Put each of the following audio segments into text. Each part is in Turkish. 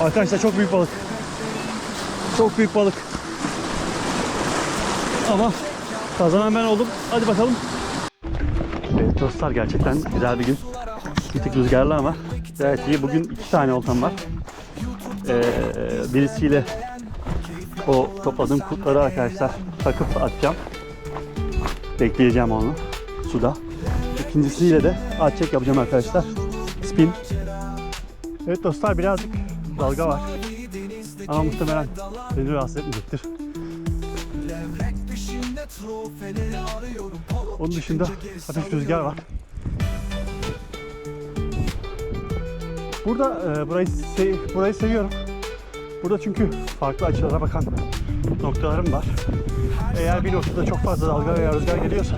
Arkadaşlar çok büyük balık. Çok büyük balık. Ama kazanan ben oldum. Hadi bakalım. Evet dostlar gerçekten güzel bir gün. Bir tık rüzgarlı ama gayet iyi. Bugün iki tane oltam var. Ee, birisiyle o topladığım kurtları arkadaşlar takıp atacağım. Bekleyeceğim onu suda. İkincisiyle de at çek yapacağım arkadaşlar. Spin. Evet dostlar birazcık dalga var. Ama muhtemelen beni rahatsız etmeyecektir. Onun dışında hafif rüzgar var. Burada e, burayı se- burayı seviyorum. Burada çünkü farklı açılara bakan noktalarım var. Eğer bir noktada çok fazla dalga veya rüzgar geliyorsa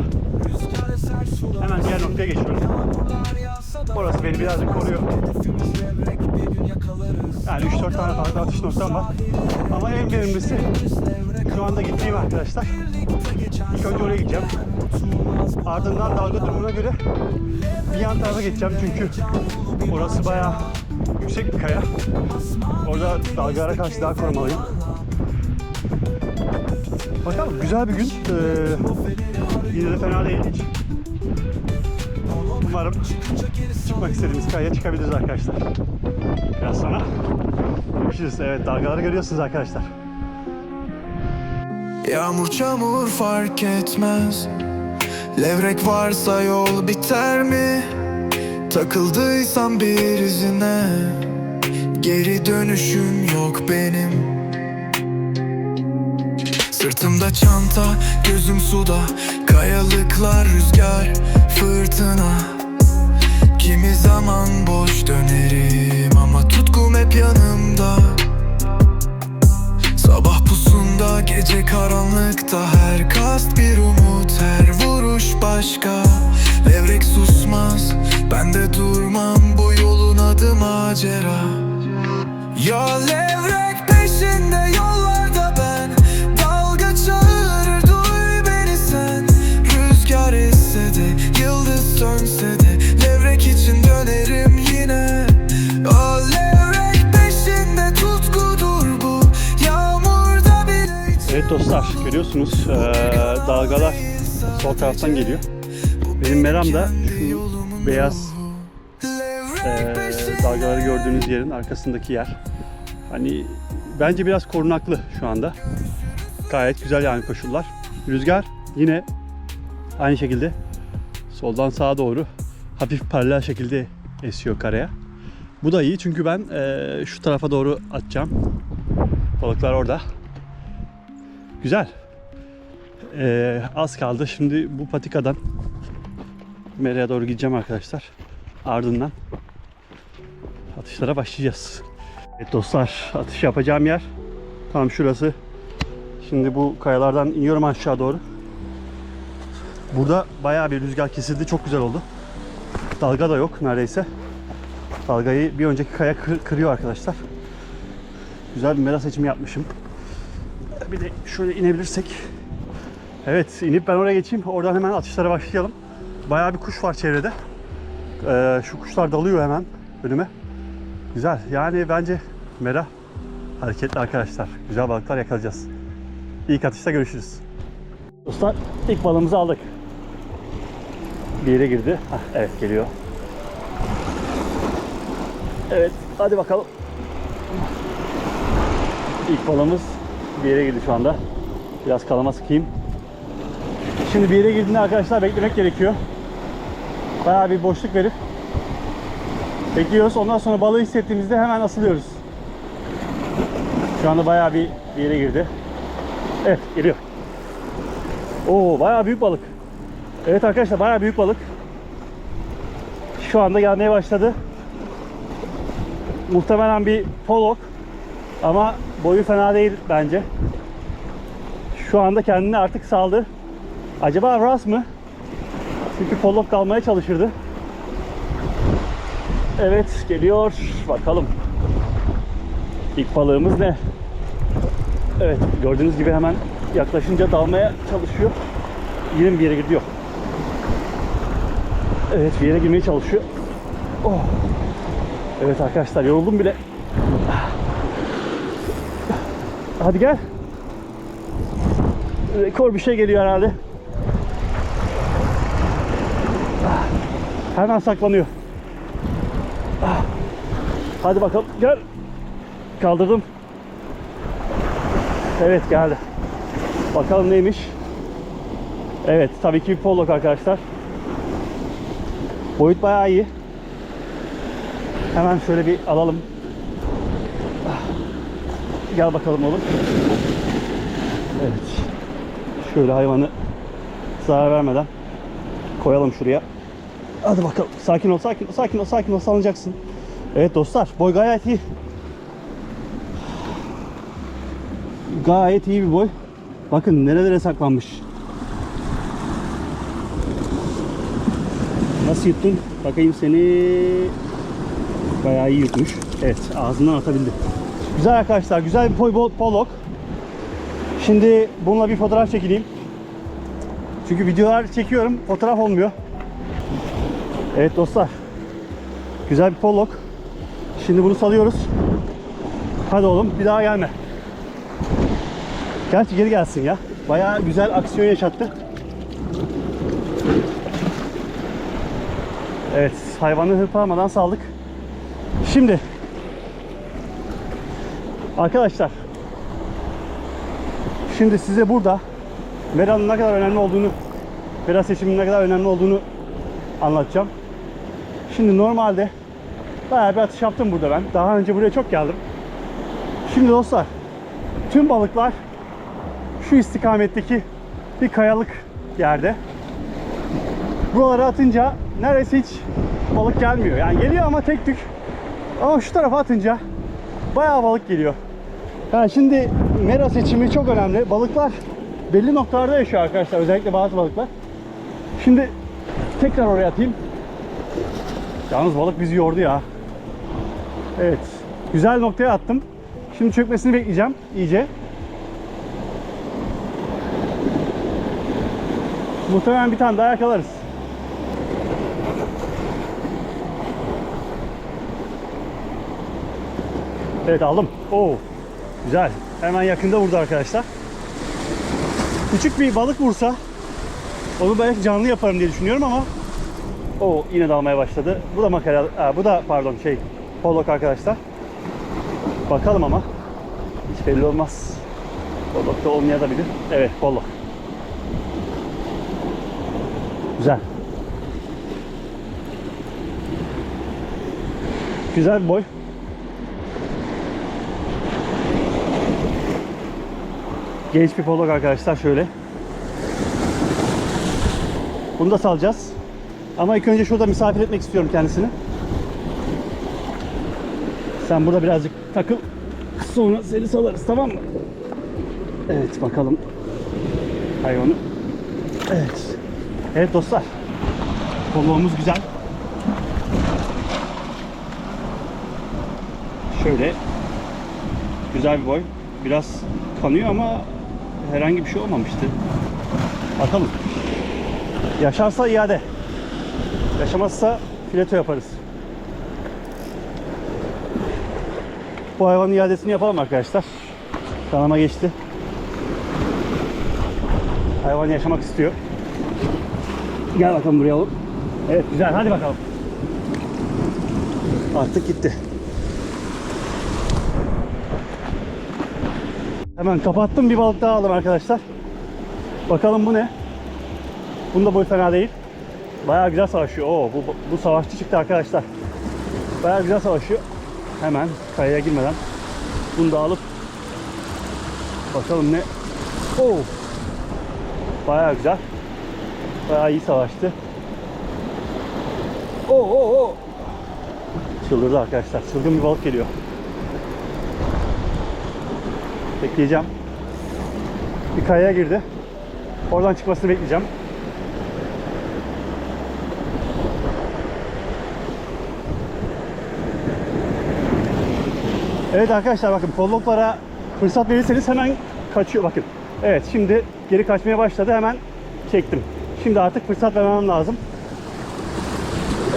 hemen diğer noktaya geçiyorum. Orası beni birazcık koruyor. Yani 3-4 tane farklı atış noktam var. Ama en verimlisi şu anda gittiğim arkadaşlar. İlk önce oraya gideceğim. Ardından dalga durumuna göre bir yan tarafa geçeceğim çünkü orası bayağı yüksek bir kaya. Orada dalgalara karşı daha korumalıyım. Bakalım güzel bir gün. Ee, yine de fena değil hiç. Umarım çıkmak istediğimiz kayaya çıkabiliriz arkadaşlar. Biraz sonra görüşürüz. Evet dalgaları görüyorsunuz arkadaşlar. Yağmur çamur fark etmez Levrek varsa yol biter mi? Takıldıysam bir izine Geri dönüşüm yok benim Sırtımda çanta, gözüm suda Kayalıklar, rüzgar, fırtına Kimi zaman boş dönerim Ama tutkum hep yanımda. Sabah pusunda gece karanlıkta Her kast bir umut her vuruş başka. Levrek susmaz ben de durmam Bu yolun adı macera. Ya levrek peşinde Evet dostlar görüyorsunuz ee, dalgalar sol taraftan geliyor. Benim meram da şu beyaz ee, dalgaları gördüğünüz yerin arkasındaki yer. Hani bence biraz korunaklı şu anda. Gayet güzel yani koşullar. Rüzgar yine aynı şekilde soldan sağa doğru hafif paralel şekilde esiyor karaya. Bu da iyi çünkü ben ee, şu tarafa doğru atacağım. Balıklar orada. Güzel. Ee, az kaldı. Şimdi bu patikadan Mera'ya doğru gideceğim arkadaşlar. Ardından atışlara başlayacağız. Evet dostlar atış yapacağım yer tam şurası. Şimdi bu kayalardan iniyorum aşağı doğru. Burada bayağı bir rüzgar kesildi. Çok güzel oldu. Dalga da yok neredeyse. Dalgayı bir önceki kaya kır- kırıyor arkadaşlar. Güzel bir mera seçimi yapmışım. Bir de şöyle inebilirsek. Evet inip ben oraya geçeyim. Oradan hemen atışlara başlayalım. Bayağı bir kuş var çevrede. Ee, şu kuşlar dalıyor hemen önüme. Güzel. Yani bence mera hareketli arkadaşlar. Güzel balıklar yakalayacağız. İlk atışta görüşürüz. Dostlar ilk balığımızı aldık. Bir yere girdi. Hah, evet geliyor. Evet hadi bakalım. İlk balığımız bir yere girdi şu anda. Biraz kalama sıkayım. Şimdi bir yere girdiğinde arkadaşlar beklemek gerekiyor. Bayağı bir boşluk verip bekliyoruz. Ondan sonra balığı hissettiğimizde hemen asılıyoruz. Şu anda bayağı bir, bir yere girdi. Evet geliyor. Oo bayağı büyük balık. Evet arkadaşlar bayağı büyük balık. Şu anda gelmeye başladı. Muhtemelen bir polok. Ama boyu fena değil bence. Şu anda kendini artık saldı. Acaba ras mı? Çünkü polok kalmaya çalışırdı. Evet geliyor. Bakalım. İlk balığımız ne? Evet gördüğünüz gibi hemen yaklaşınca dalmaya çalışıyor. Yine bir yere gidiyor? Evet bir yere girmeye çalışıyor. Oh. Evet arkadaşlar yoruldum bile. Hadi gel. Rekor bir şey geliyor herhalde. Hemen saklanıyor. Hadi bakalım gel. Kaldırdım. Evet geldi. Bakalım neymiş. Evet tabii ki bir pollok arkadaşlar. Boyut bayağı iyi. Hemen şöyle bir alalım. Gel bakalım oğlum. Evet. Şöyle hayvanı zarar vermeden koyalım şuraya. Hadi bakalım. Sakin ol, sakin ol, sakin ol, sakin ol. Salınacaksın. Evet dostlar, boy gayet iyi. Gayet iyi bir boy. Bakın nerelere saklanmış. Nasıl yuttun? Bakayım seni. Bayağı iyi yutmuş. Evet, ağzından atabildi. Güzel arkadaşlar, güzel bir polok. Şimdi bununla bir fotoğraf çekileyim. Çünkü videolar çekiyorum, fotoğraf olmuyor. Evet dostlar. Güzel bir polok. Şimdi bunu salıyoruz. Hadi oğlum bir daha gelme. Gerçi geri gelsin ya. Bayağı güzel aksiyon yaşattı. Evet hayvanı hırpalamadan saldık. Şimdi arkadaşlar şimdi size burada Mera'nın ne kadar önemli olduğunu Mera seçiminin ne kadar önemli olduğunu anlatacağım. Şimdi normalde bayağı bir atış yaptım burada ben. Daha önce buraya çok geldim. Şimdi dostlar tüm balıklar şu istikametteki bir kayalık yerde. Buralara atınca neredeyse hiç balık gelmiyor. Yani geliyor ama tek tük. Ama şu tarafa atınca bayağı balık geliyor. Yani şimdi mera seçimi çok önemli. Balıklar belli noktalarda yaşıyor arkadaşlar. Özellikle bazı balıklar. Şimdi tekrar oraya atayım. Yalnız balık bizi yordu ya. Evet. Güzel noktaya attım. Şimdi çökmesini bekleyeceğim iyice. Muhtemelen bir tane daha yakalarız. Evet aldım. Oo. Güzel. Hemen yakında vurdu arkadaşlar. Küçük bir balık vursa onu belki canlı yaparım diye düşünüyorum ama o yine dalmaya başladı. Bu da makara, ha, bu da pardon şey polok arkadaşlar. Bakalım ama hiç belli olmaz. Polok da olmayabilir. Evet polok. Güzel. Güzel boy. Genç bir polok arkadaşlar şöyle. Bunu da salacağız. Ama ilk önce şurada misafir etmek istiyorum kendisini. Sen burada birazcık takıl. Sonra seni salarız tamam mı? Evet bakalım. Hayvanı. Evet. Evet dostlar. Koluğumuz güzel. Şöyle. Güzel bir boy. Biraz kanıyor ama herhangi bir şey olmamıştı. Bakalım. Yaşarsa iade. Yaşamazsa fileto yaparız. Bu hayvanın iadesini yapalım arkadaşlar. Kanama geçti. Hayvan yaşamak istiyor. Gel bakalım buraya oğlum. Evet güzel hadi bakalım. Artık gitti. Hemen kapattım bir balık daha aldım arkadaşlar. Bakalım bu ne? Bunda boy fena değil. Bayağı güzel savaşıyor. Oo, bu, bu savaşçı çıktı arkadaşlar. Bayağı güzel savaşıyor. Hemen kayaya girmeden bunu da alıp bakalım ne. Oo. Bayağı güzel. Bayağı iyi savaştı. Oo, oo, oo. Çıldırdı arkadaşlar. Çılgın bir balık geliyor. Bekleyeceğim. Bir kayaya girdi. Oradan çıkmasını bekleyeceğim. Evet arkadaşlar bakın polloklara fırsat verirseniz hemen kaçıyor bakın. Evet şimdi geri kaçmaya başladı hemen çektim. Şimdi artık fırsat vermem lazım.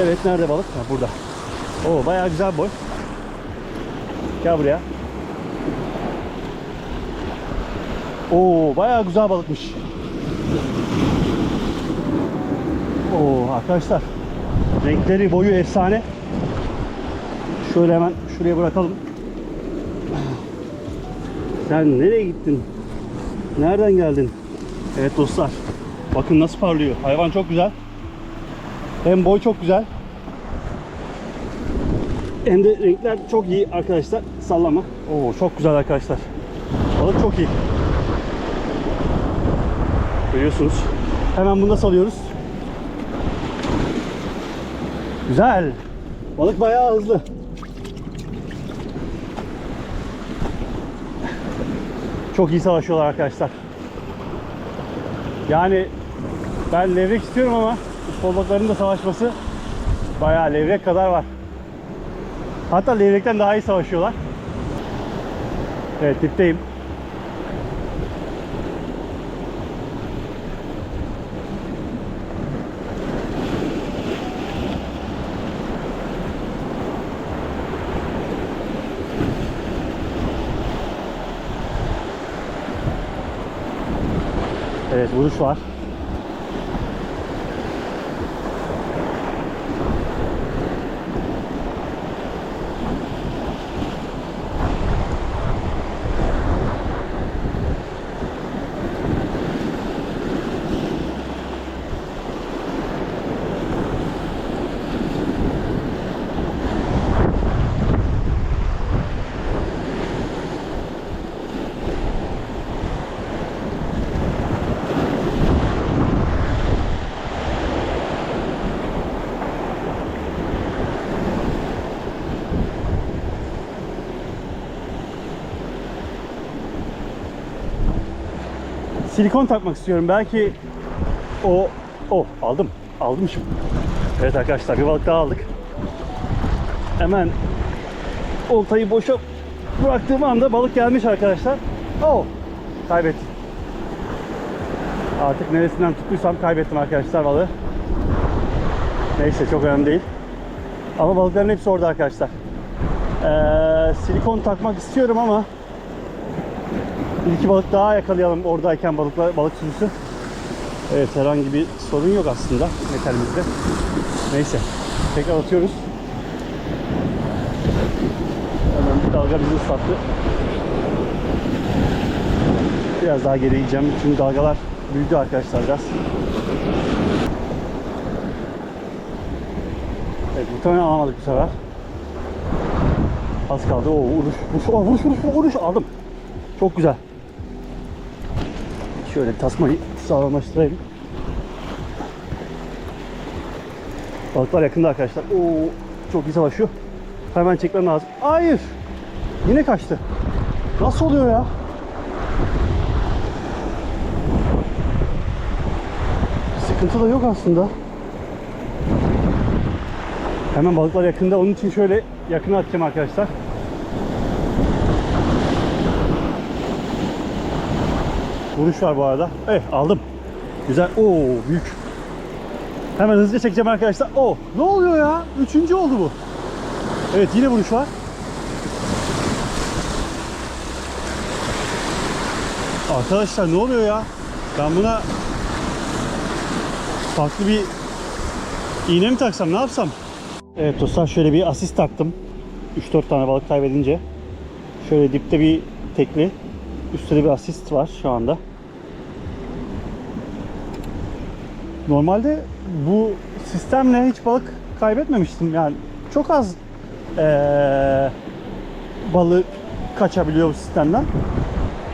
Evet nerede balık? Ha, burada. Oo bayağı güzel boy. Gel buraya. Oo bayağı güzel balıkmış. Oo arkadaşlar. Renkleri boyu efsane. Şöyle hemen şuraya bırakalım. Sen nereye gittin? Nereden geldin? Evet dostlar. Bakın nasıl parlıyor. Hayvan çok güzel. Hem boy çok güzel. Hem de renkler çok iyi arkadaşlar. Sallama. Oo çok güzel arkadaşlar. Balık çok iyi. Görüyorsunuz. Hemen bunu da salıyoruz. Güzel. Balık bayağı hızlı. Çok iyi savaşıyorlar arkadaşlar. Yani ben levrek istiyorum ama balıkların da savaşması bayağı levrek kadar var. Hatta levrekten daha iyi savaşıyorlar. Evet dipteyim. Evet vuruş var. Silikon takmak istiyorum. Belki o o aldım. Aldım şimdi. Evet arkadaşlar bir balık daha aldık. Hemen oltayı boşa bıraktığım anda balık gelmiş arkadaşlar. Oh! Kaybettim. Artık neresinden tuttuysam kaybettim arkadaşlar balığı. Neyse çok önemli değil. Ama balıkların hepsi orada arkadaşlar. Ee, silikon takmak istiyorum ama bir iki balık daha yakalayalım oradayken balıkla, balık sürüsü. Evet herhangi bir sorun yok aslında metalimizde. Neyse tekrar atıyoruz. Hemen bir dalga bizi ıslattı. Biraz daha geri gideceğim çünkü dalgalar büyüdü arkadaşlar biraz. Evet muhtemelen alamadık bu sefer. Az kaldı. Oo, vuruş, vuruş, vuruş, vuruş, vuruş, aldım. Çok güzel. Şöyle tasmayı sağlamlaştırayım. Balıklar yakında arkadaşlar. Oo, çok iyi savaşıyor. Hemen çekmem lazım. Hayır. Yine kaçtı. Nasıl oluyor ya? Sıkıntı da yok aslında. Hemen balıklar yakında. Onun için şöyle yakına atacağım arkadaşlar. Vuruş var bu arada. Evet aldım. Güzel. Oo büyük. Hemen hızlıca çekeceğim arkadaşlar. Oo ne oluyor ya? Üçüncü oldu bu. Evet yine vuruş var. Arkadaşlar ne oluyor ya? Ben buna farklı bir iğne mi taksam ne yapsam? Evet dostlar şöyle bir asist taktım. 3-4 tane balık kaybedince. Şöyle dipte bir tekli. Üstte de bir asist var şu anda. Normalde bu sistemle hiç balık kaybetmemiştim. Yani çok az eee balık kaçabiliyor bu sistemden.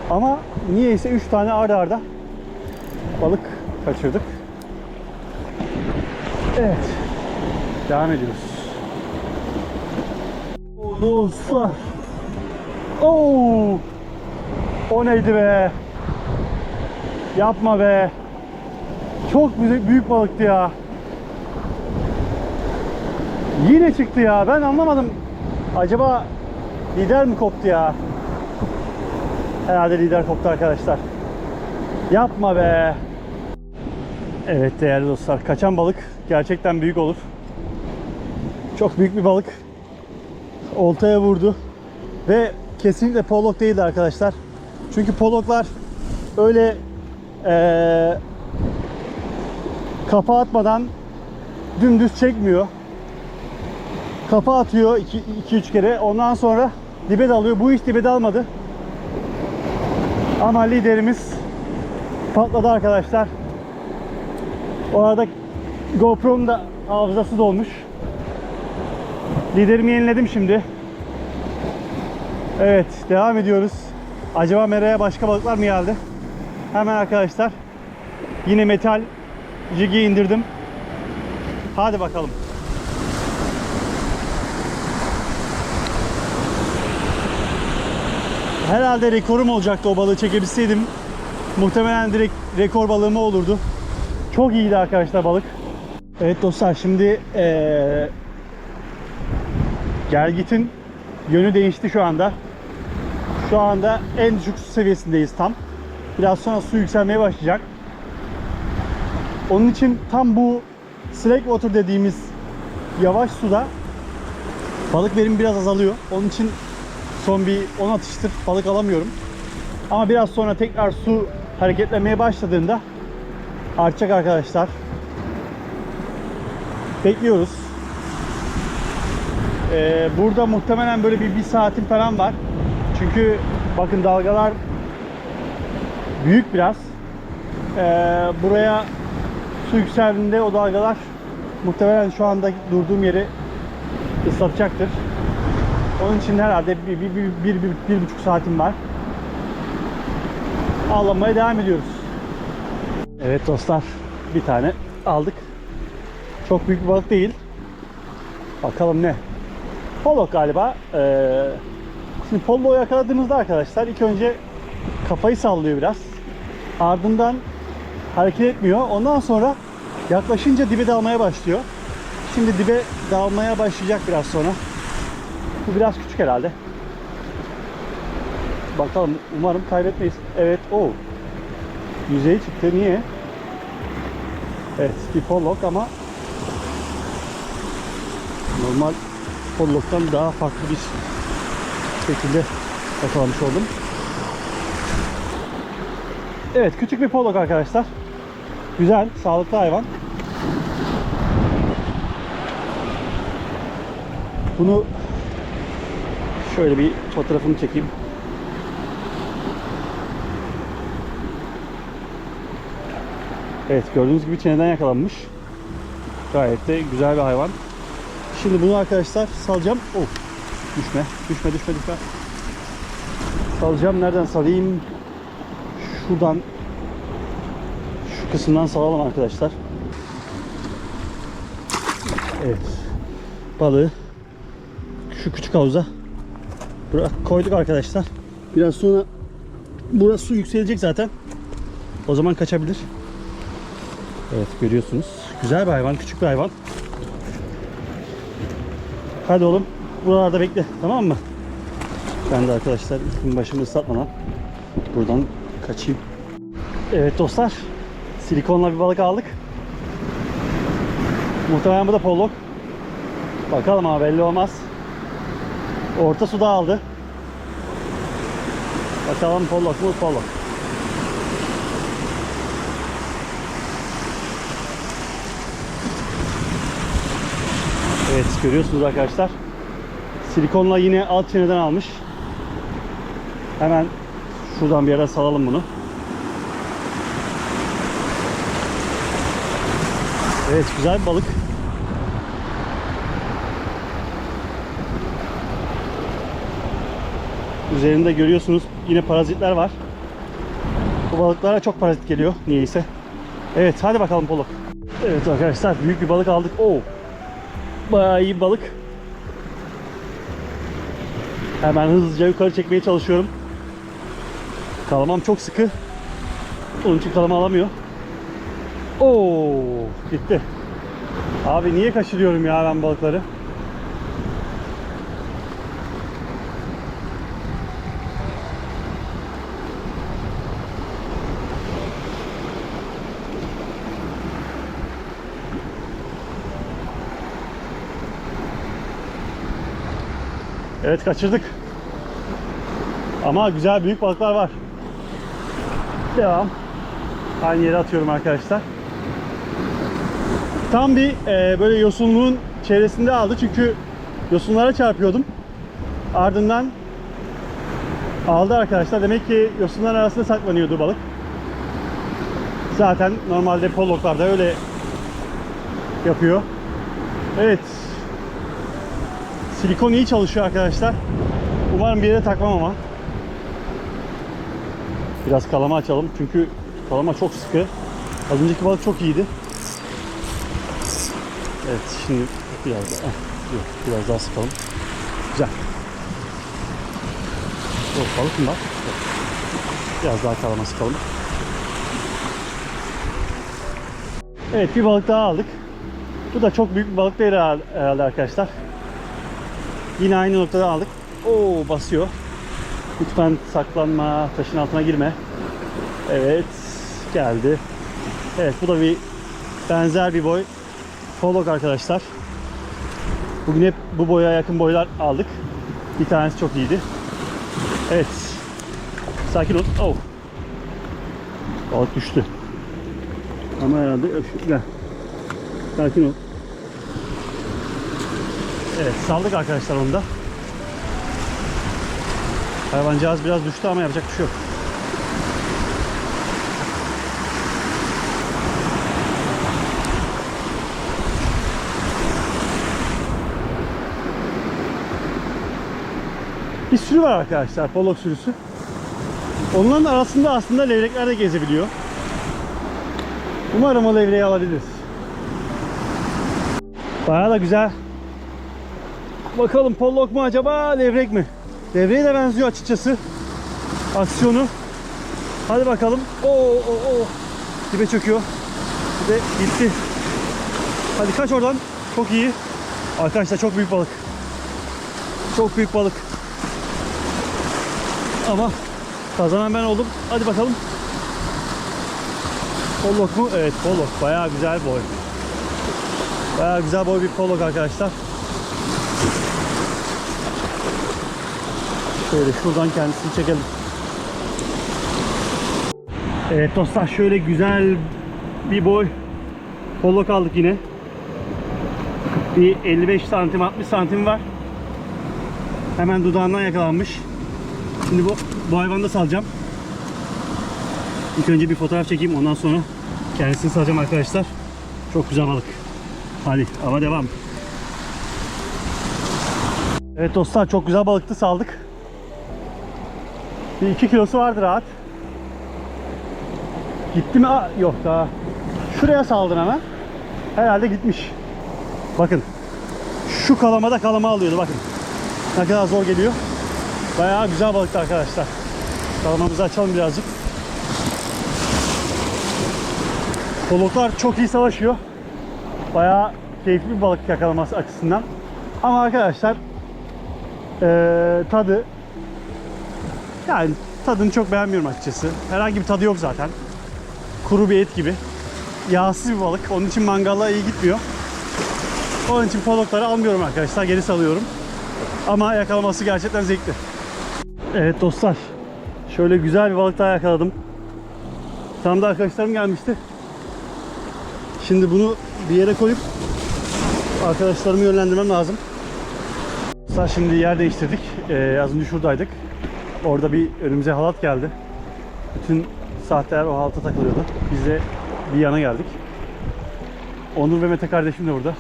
Ama niyeyse 3 tane arda arda balık kaçırdık. Evet. Devam ediyoruz. Oo, Dostlar. Oo! O neydi be? Yapma be. Çok büyük, büyük balıktı ya. Yine çıktı ya. Ben anlamadım. Acaba lider mi koptu ya? Herhalde lider koptu arkadaşlar. Yapma be. Evet değerli dostlar. Kaçan balık gerçekten büyük olur. Çok büyük bir balık. Oltaya vurdu. Ve kesinlikle polok değildi arkadaşlar. Çünkü poloklar öyle eee kafa atmadan dümdüz çekmiyor. Kafa atıyor 2-3 kere. Ondan sonra dibe dalıyor. Bu hiç dibe dalmadı. Ama liderimiz patladı arkadaşlar. O arada GoPro'nun da hafızası dolmuş. Liderimi yeniledim şimdi. Evet devam ediyoruz. Acaba meraya başka balıklar mı geldi? Hemen arkadaşlar yine metal jigi indirdim. Hadi bakalım. Herhalde rekorum olacaktı o balığı çekebilseydim. Muhtemelen direkt rekor balığım o olurdu. Çok iyiydi arkadaşlar balık. Evet dostlar şimdi eee Gelgit'in yönü değişti şu anda. Şu anda en düşük su seviyesindeyiz tam. Biraz sonra su yükselmeye başlayacak. Onun için tam bu slack water dediğimiz yavaş suda balık verimi biraz azalıyor. Onun için son bir 10 atıştır balık alamıyorum. Ama biraz sonra tekrar su hareketlenmeye başladığında artacak arkadaşlar. Bekliyoruz. Ee, burada muhtemelen böyle bir, bir saatin falan var. Çünkü bakın dalgalar büyük biraz. Ee, buraya su yükseldiğinde o dalgalar muhtemelen şu anda durduğum yeri ıslatacaktır. Onun için herhalde bir, bir, bir, bir, bir, bir buçuk saatim var. Avlanmaya devam ediyoruz. Evet dostlar bir tane aldık. Çok büyük bir balık değil. Bakalım ne? Polo galiba. Ee, şimdi polo yakaladığınızda arkadaşlar ilk önce kafayı sallıyor biraz. Ardından hareket etmiyor. Ondan sonra yaklaşınca dibe dalmaya başlıyor. Şimdi dibe dalmaya başlayacak biraz sonra. Bu biraz küçük herhalde. Bakalım umarım kaybetmeyiz. Evet o. Yüzeye çıktı. Niye? Evet bir pollok ama normal polloktan daha farklı bir şekilde yakalamış oldum. Evet küçük bir pollok arkadaşlar. Güzel, sağlıklı hayvan. Bunu şöyle bir fotoğrafını çekeyim. Evet gördüğünüz gibi çeneden yakalanmış. Gayet de güzel bir hayvan. Şimdi bunu arkadaşlar salacağım. Oh, düşme, düşme, düşme, düşme. Salacağım. Nereden salayım? Şuradan şu kısımdan salalım arkadaşlar. Evet. Balığı şu küçük havuza koyduk arkadaşlar. Biraz sonra burası su yükselecek zaten. O zaman kaçabilir. Evet görüyorsunuz. Güzel bir hayvan, küçük bir hayvan. Hadi oğlum. Buralarda bekle. Tamam mı? Ben de arkadaşlar başımı ıslatmadan buradan kaçayım. Evet dostlar. Silikonla bir balık aldık. Muhtemelen bu da pollok. Bakalım ama belli olmaz. Orta suda aldı. Bakalım pollok mu pollok. Evet görüyorsunuz arkadaşlar. Silikonla yine alt çeneden almış. Hemen şuradan bir yere salalım bunu. Evet güzel bir balık. Üzerinde görüyorsunuz yine parazitler var. Bu balıklara çok parazit geliyor niyeyse. Evet hadi bakalım Polo. Evet arkadaşlar büyük bir balık aldık. Oo. Bayağı iyi bir balık. Hemen hızlıca yukarı çekmeye çalışıyorum. Kalamam çok sıkı. Onun için kalama alamıyor. Oo, gitti. Abi niye kaçırıyorum ya ben balıkları? Evet kaçırdık. Ama güzel büyük balıklar var. Devam. Aynı yere atıyorum arkadaşlar. Tam bir e, böyle yosunluğun çevresinde aldı çünkü yosunlara çarpıyordum. Ardından aldı arkadaşlar. Demek ki yosunlar arasında saklanıyordu balık. Zaten normalde polloklarda öyle yapıyor. Evet. Silikon iyi çalışıyor arkadaşlar. Umarım bir yere takmam ama. Biraz kalama açalım çünkü kalama çok sıkı. Az önceki balık çok iyiydi. Evet şimdi biraz daha, ah, biraz daha sıkalım. Güzel. Yok balık mı var? Biraz daha kalama sıkalım. Evet bir balık daha aldık. Bu da çok büyük bir balık değil herhalde arkadaşlar. Yine aynı noktada aldık. Oo basıyor. Lütfen saklanma, taşın altına girme. Evet geldi. Evet bu da bir benzer bir boy. Polok arkadaşlar. Bugün hep bu boya yakın boylar aldık. Bir tanesi çok iyiydi. Evet. Sakin ol. Oh. Balık düştü. Ama herhalde gel. Sakin ol. Evet saldık arkadaşlar onu da. Hayvancağız biraz düştü ama yapacak bir şey yok. Bir sürü var arkadaşlar polok sürüsü. Onların arasında aslında levrekler de gezebiliyor. Umarım o levreyi alabiliriz. Bayağı da güzel. Bakalım pollok mu acaba levrek mi? Levreye de benziyor açıkçası. Aksiyonu. Hadi bakalım. Oo, oo, oo. Dibe çöküyor. Bir de gitti. Hadi kaç oradan. Çok iyi. Arkadaşlar çok büyük balık. Çok büyük balık. Ama kazanan ben oldum. Hadi bakalım. Pollok mu? Evet pollok. Bayağı güzel boy. Bayağı güzel boy bir pollok arkadaşlar. Şöyle şuradan kendisini çekelim. Evet dostlar şöyle güzel bir boy pollok aldık yine. Bir 55 santim 60 santim var. Hemen dudağından yakalanmış. Şimdi bu, bu hayvanı da salacağım. İlk önce bir fotoğraf çekeyim ondan sonra kendisini salacağım arkadaşlar. Çok güzel balık. Hadi ama devam. Evet dostlar çok güzel balıktı saldık. Bir 2 kilosu vardı rahat. Gitti mi? Aa, yok daha. Şuraya saldın ama. Herhalde gitmiş. Bakın. Şu kalamada kalama alıyordu bakın. Ne kadar zor geliyor. Bayağı güzel balıktı arkadaşlar. Kalamamızı açalım birazcık. Koloklar çok iyi savaşıyor. Bayağı keyifli bir balık yakalaması açısından. Ama arkadaşlar eee, tadı yani tadını çok beğenmiyorum açıkçası. Herhangi bir tadı yok zaten. Kuru bir et gibi. Yağsız bir balık. Onun için mangala iyi gitmiyor. Onun için polokları almıyorum arkadaşlar. Geri salıyorum. Ama yakalaması gerçekten zevkli. Evet dostlar. Şöyle güzel bir balık daha yakaladım. Tam da arkadaşlarım gelmişti. Şimdi bunu bir yere koyup arkadaşlarımı yönlendirmem lazım. Dostlar şimdi yer değiştirdik. Ee, az önce şuradaydık. Orada bir önümüze halat geldi. Bütün saatler o halata takılıyordu. Biz de bir yana geldik. Onur ve Mete kardeşim de burada.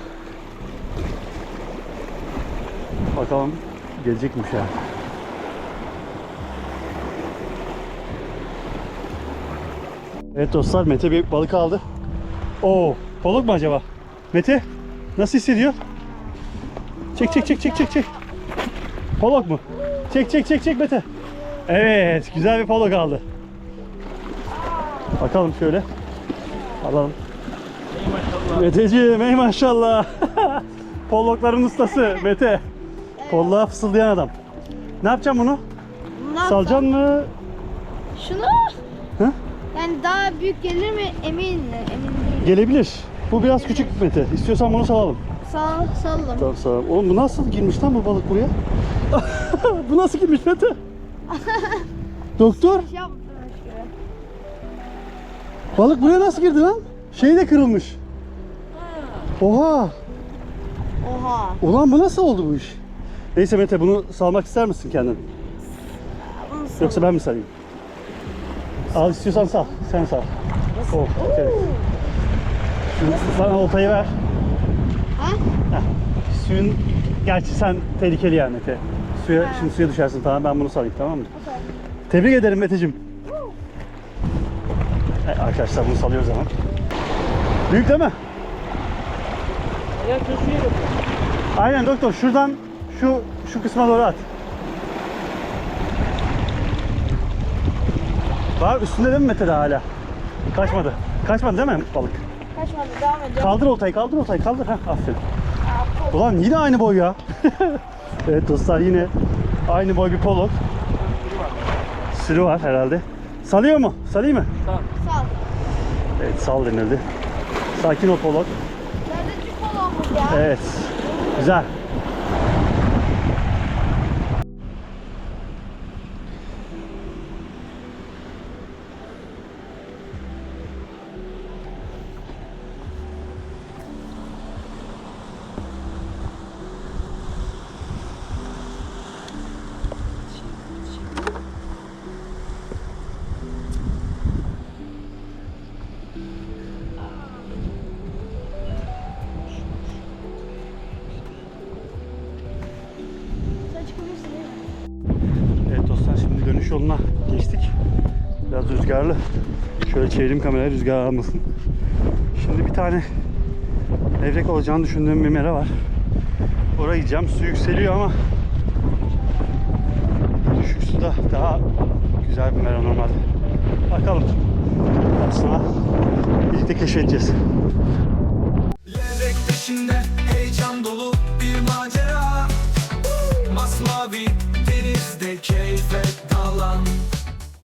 Bakalım gelecekmiş ya. Evet dostlar Mete bir balık aldı. Oo, balık mı acaba? Mete nasıl hissediyor? Çek çek çek çek çek çek. Balık mu? Çek çek çek çek Mete. Evet, güzel bir balık aldı. Bakalım şöyle. Alalım. Meteciğim ey maşallah. Pollokların ustası Mete. Polluğa fısıldayan adam. Ne yapacağım bunu? Ne? Salacaksın mı? Şunu Hı? Yani daha büyük gelir mi emin emin değilim. Gelebilir. Bu biraz küçük Mete. İstiyorsan bunu salalım. Sağ sallam. Tamam salalım. Oğlum bu nasıl girmiş lan bu balık buraya? bu nasıl girmiş Mete? Doktor? Şey. Balık buraya nasıl girdi lan? Şey de kırılmış. Oha. Oha. Ulan bu nasıl oldu bu iş? Neyse Mete bunu salmak ister misin kendin? Bunu. Yoksa ben mi salayım? Al istiyorsan sal. Sen sal. Oh, evet. Şimdi bana oltayı ver. Ha? Heh. Suyun... Gerçi sen tehlikeli yani Mete. Suya, şimdi suya düşersin tamam ben bunu salayım tamam mı? Okey. Tebrik ederim Meteciğim. Evet, arkadaşlar bunu salıyoruz hemen. Büyük değil mi? Ya köşeye. Aynen doktor şuradan şu şu kısma doğru at. Var üstünde değil mi Mete daha hala? Kaçmadı. Kaçmadı değil mi balık? Kaçmadı devam ediyor. Kaldır oltayı, kaldır oltayı, kaldır. Heh, aferin. Ulan yine aynı boy ya. evet dostlar yine aynı boy bir polot. Sürü var herhalde. Salıyor mu? Salayım mı? Tamam. Sal. Evet sal denildi. Sakin ol polot. Nerede olmuş ya? Evet. Güzel. Biraz rüzgarlı. Şöyle çevireyim kamerayı rüzgar almasın. Şimdi bir tane levrek olacağını düşündüğüm bir mera var. Oraya gideceğim. Su yükseliyor ama düşük suda daha güzel bir mera normalde. Bakalım. Aslında birlikte keşfedeceğiz. Levrek peşinde heyecan dolu bir macera Masmavi denizde keyfe dalan